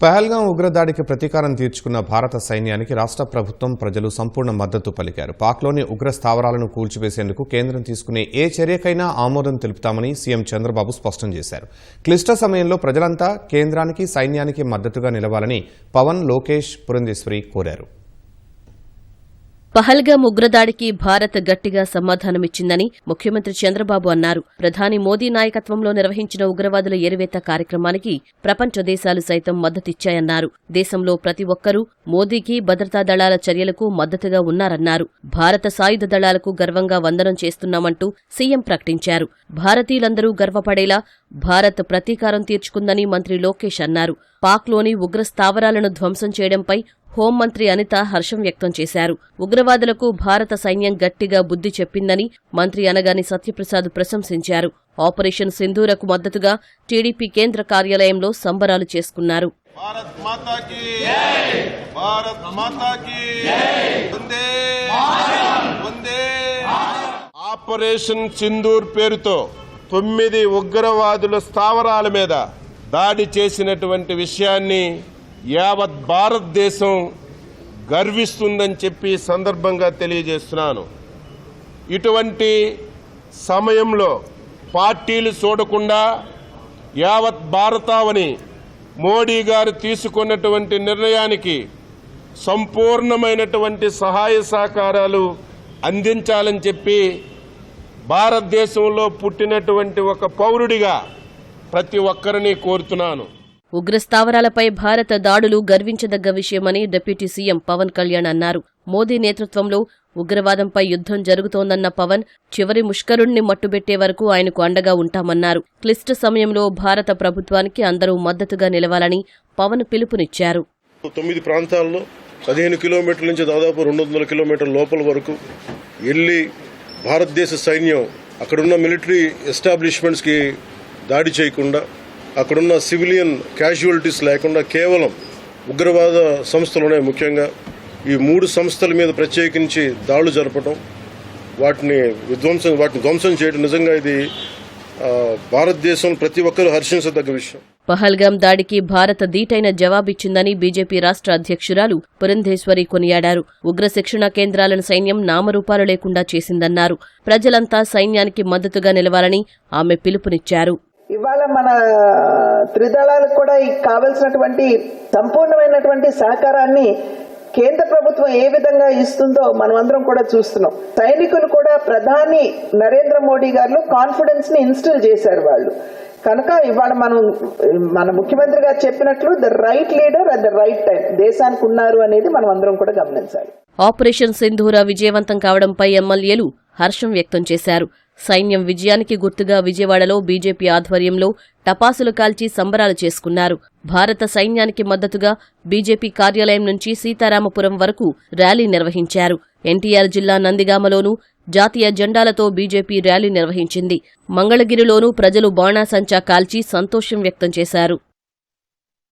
పహల్గాం ఉగ్రదాడికి ప్రతీకారం తీర్చుకున్న భారత సైన్యానికి రాష్ట్ర ప్రభుత్వం ప్రజలు సంపూర్ణ మద్దతు పలికారు. పాక్లోని ఉగ్ర స్థావరాలను కూల్చివేసేందుకు కేంద్రం తీసుకునే ఏ చర్యకైనా ఆమోదం తెలుపుతామని సీఎం చంద్రబాబు స్పష్టం చేశారు. క్లిష్ట సమయంలో ప్రజలంతా కేంద్రానికి సైన్యానికి మద్దతుగా నిలవాలని పవన్ లోకేష్ పురంధేశ్వరి కోరారు. పహల్గా ఉగ్రదాడికి భారత్ గట్టిగా సమాధానమిచ్చిందని ముఖ్యమంత్రి చంద్రబాబు అన్నారు. ప్రధాని మోదీ నాయకత్వంలో నిర్వహించిన ఉగ్రవాదుల ఏరివేత కార్యక్రమానికి ప్రపంచ దేశాలు సైతం మద్దతిచ్చాయన్నారు. దేశంలో ప్రతి ఒక్కరూ మోదీకి భద్రతా దళాల చర్యలకు మద్దతుగా ఉన్నారన్నారు. భారత సాయుధ దళాలకు గర్వంగా వందనం చేస్తున్నామంటూ సీఎం ప్రకటించారు. భారతీయులందరూ గర్వపడేలా భారత్ ప్రతీకారం తీర్చుకుందని మంత్రి లోకేష్ అన్నారు. పాక్లోని ఉగ్ర స్థావరాలను ధ్వంసం చేయడంపై హోంమంత్రి అనిత హర్షం వ్యక్తం చేశారు. ఉగ్రవాదులకు భారత సైన్యం గట్టిగా బుద్ధి చెప్పిందని మంత్రి అనగాని సత్యప్రసాద్ ప్రశంసించారు. ఆపరేషన్ సింధూరకు మద్దతుగా టీడీపీ కేంద్ర కార్యాలయంలో సంబరాలు చేసుకున్నారు. ఆపరేషన్ సింధూర్ పేరుతో తొమ్మిది ఉగ్రవాదుల స్థావరాల మీద దాడి చేసినటువంటి విషయాన్ని యావత్ భారతదేశం గర్విస్తుందని చెప్పి సందర్భంగా తెలియజేస్తున్నాను. ఇటువంటి సమయంలో పార్టీలు చూడకుండా యావత్ భారతావని మోడీ గారు తీసుకున్నటువంటి నిర్ణయానికి సంపూర్ణమైనటువంటి సహాయ సహకారాలు అందించాలని చెప్పి భారతదేశంలో పుట్టినటువంటి ఒక పౌరుడిగా ప్రతి ఒక్కరిని కోరుతున్నాను. ఉగ్రస్థావరాలపై భారత దాడులు గర్వించదగ్గ విషయమని డిప్యూటీ సీఎం పవన్ కళ్యాణ్ అన్నారు. మోదీ నేతృత్వంలో ఉగ్రవాదంపై యుద్ధం జరుగుతోందన్న పవన్ చివరి ముష్కరుణ్ణి మట్టుబెట్టే వరకు ఆయనకు అండగా ఉంటామన్నారు. క్లిష్ట సమయంలో భారత ప్రభుత్వానికి అందరూ మద్దతుగా నిలవాలని పవన్ పిలుపునిచ్చారు. తొమ్మిది ప్రాంతాల్లో పదిహేను కిలోమీటర్ల నుంచి దాదాపు రెండు వందల కిలోమీటర్ల లోపల వరకు వెళ్ళి భారతదేశ సైన్యం అక్కడున్న మిలిటరీ ఎస్టాబ్లిష్మెంట్స్కి దాడి చేయకుండా అక్కడున్న సివిలియన్ క్యాజువాలిటీస్ లేకుండా కేవలం ఉగ్రవాద సంస్థలునే ముఖ్యంగా ఈ మూడు సంస్థల మీద ప్రత్యేకించి దాడులు జరపడం వాటిని విధ్వంసం వాటిని ధ్వంసం చేయడం నిజంగా ఇది భారతదేశం ప్రతి ఒక్కరూ హర్షించదగ్గ విషయం. పహల్గాం దాడికి భారత దీటైన జవాబిచ్చిందని బీజేపీ రాష్ట్ర అధ్యక్షురాలు పురంధేశ్వరి కొనియాడారు. ఉగ్ర శిక్షణ కేంద్రాలను సైన్యం నామరూపాలు లేకుండా చేసిందన్నారు. ప్రజలంతా సైన్యానికి మద్దతుగా నిలవాలని ఆమె పిలుపునిచ్చారు. ఇవాళ మన త్రిదళాలకు కూడా కావలసినటువంటి సంపూర్ణమైనటువంటి సహకారాన్ని కేంద్ర ప్రభుత్వం ఏ విధంగా ఇస్తుందో మనమందరం కూడా చూస్తున్నాం. సైనికులు కూడా ప్రధాని నరేంద్ర మోడీ గారు కాన్ఫిడెన్స్ని ఇన్స్టిల్ చేశారు వాళ్ళు. కనుక ఇవాళ మనం మన ముఖ్యమంత్రి గారు చెప్పినట్లు the right leader at the right time దేశానికి ఉన్నారు అనేది మనం అందరం కూడా గమనించాలి. ఆపరేషన్ సింధూర విజయవంతం కావడంపై ఎమ్మెల్యేలు హర్షం వ్యక్తం చేశారు. సైన్యం విజయానికి గుర్తుగా విజయవాడలో బీజేపీ ఆధ్వర్యంలో టపాసులు కాల్చి సంబరాలు చేసుకున్నారు. భారత సైన్యానికి మద్దతుగా బీజేపీ కార్యాలయం నుంచి సీతారామపురం వరకు ర్యాలీ నిర్వహించారు. ఎన్టీఆర్ జిల్లా నందిగామలోనూ జాతీయ జెండాలతో బీజేపీ ర్యాలీ నిర్వహించింది. మంగళగిరిలోనూ ప్రజలు బాణాసంచా కాల్చి సంతోషం వ్యక్తం చేశారు.